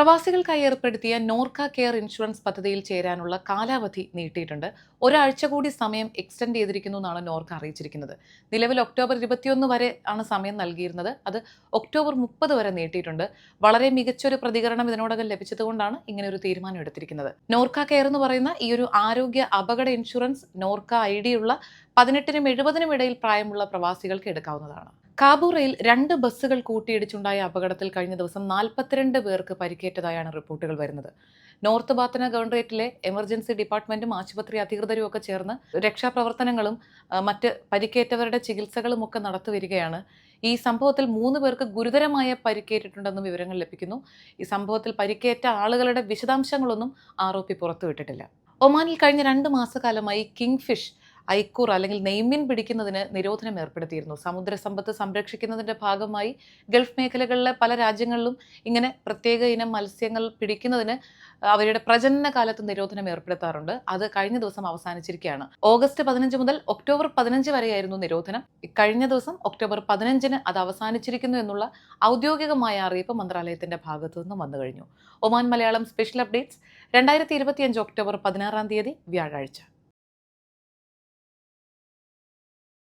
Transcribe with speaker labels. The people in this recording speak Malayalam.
Speaker 1: പ്രവാസികൾക്കായി ഏർപ്പെടുത്തിയ നോർക്ക കെയർ ഇൻഷുറൻസ് പദ്ധതിയിൽ ചേരാനുള്ള കാലാവധി നീട്ടിയിട്ടുണ്ട്. ഒരാഴ്ച കൂടി സമയം എക്സ്റ്റെൻഡ് ചെയ്തിരിക്കുന്നു എന്നാണ് നോർക്ക അറിയിച്ചിരിക്കുന്നത്. നിലവിൽ ഒക്ടോബർ ഇരുപത്തിയൊന്ന് വരെ ആണ് സമയം നൽകിയിരുന്നത്. അത് ഒക്ടോബർ മുപ്പത് വരെ നീട്ടിയിട്ടുണ്ട്. വളരെ മികച്ചൊരു പ്രതികരണം ഇതിനോടകം ലഭിച്ചതുകൊണ്ടാണ് ഇങ്ങനെ ഒരു തീരുമാനം എടുത്തിരിക്കുന്നത്. നോർക്ക കെയർ എന്ന് പറയുന്ന ഈ ഒരു ആരോഗ്യ അപകട ഇൻഷുറൻസ് നോർക്ക ഐ ഡി ഉള്ള പതിനെട്ടിനും എഴുപതിനും ഇടയിൽ പ്രായമുള്ള പ്രവാസികൾക്ക് എടുക്കാവുന്നതാണ്. കാബൂറയിൽ രണ്ട് ബസ്സുകൾ കൂട്ടിയിടിച്ചുണ്ടായ അപകടത്തിൽ കഴിഞ്ഞ ദിവസം നാൽപ്പത്തിരണ്ട് പേർക്ക് പരിക്കേറ്റതായാണ് റിപ്പോർട്ടുകൾ വരുന്നത്. നോർത്ത് ബാത്തന ഗവൺറേറ്റിലെ എമർജൻസി ഡിപ്പാർട്ട്മെന്റും ആശുപത്രി അധികൃതരും ഒക്കെ ചേർന്ന് രക്ഷാപ്രവർത്തനങ്ങളും മറ്റ് പരിക്കേറ്റവരുടെ ചികിത്സകളും ഒക്കെ നടത്തിവരികയാണ്. ഈ സംഭവത്തിൽ മൂന്ന് പേർക്ക് ഗുരുതരമായ പരിക്കേറ്റിട്ടുണ്ടെന്നും വിവരങ്ങൾ ലഭിക്കുന്നു. ഈ സംഭവത്തിൽ പരിക്കേറ്റ ആളുകളുടെ വിശദാംശങ്ങളൊന്നും ആരോപി പുറത്തുവിട്ടിട്ടില്ല. ഒമാനിൽ കഴിഞ്ഞ രണ്ട് മാസക്കാലമായി കിങ് ഫിഷ് ഐക്കൂർ അല്ലെങ്കിൽ നെയ്മീൻ പിടിക്കുന്നതിന് നിരോധനം ഏർപ്പെടുത്തിയിരുന്നു. സമുദ്ര സമ്പത്ത് സംരക്ഷിക്കുന്നതിന്റെ ഭാഗമായി ഗൾഫ് മേഖലകളിലെ പല രാജ്യങ്ങളിലും ഇങ്ങനെ പ്രത്യേക ഇനം മത്സ്യങ്ങൾ പിടിക്കുന്നതിന് അവരുടെ പ്രജനന കാലത്ത് നിരോധനം ഏർപ്പെടുത്താറുണ്ട്. അത് കഴിഞ്ഞ ദിവസം അവസാനിച്ചിരിക്കുകയാണ്. ഓഗസ്റ്റ് പതിനഞ്ച് മുതൽ ഒക്ടോബർ പതിനഞ്ച് വരെയായിരുന്നു നിരോധനം. കഴിഞ്ഞ ദിവസം ഒക്ടോബർ പതിനഞ്ചിന് അത് അവസാനിച്ചിരിക്കുന്നു എന്നുള്ള ഔദ്യോഗികമായ അറിയിപ്പ് മന്ത്രാലയത്തിന്റെ ഭാഗത്തു നിന്നും വന്നു കഴിഞ്ഞു. ഒമാൻ മലയാളം സ്പെഷ്യൽ അപ്ഡേറ്റ്സ് രണ്ടായിരത്തി ഇരുപത്തിയഞ്ച് ഒക്ടോബർ പതിനാറാം തീയതി വ്യാഴാഴ്ച.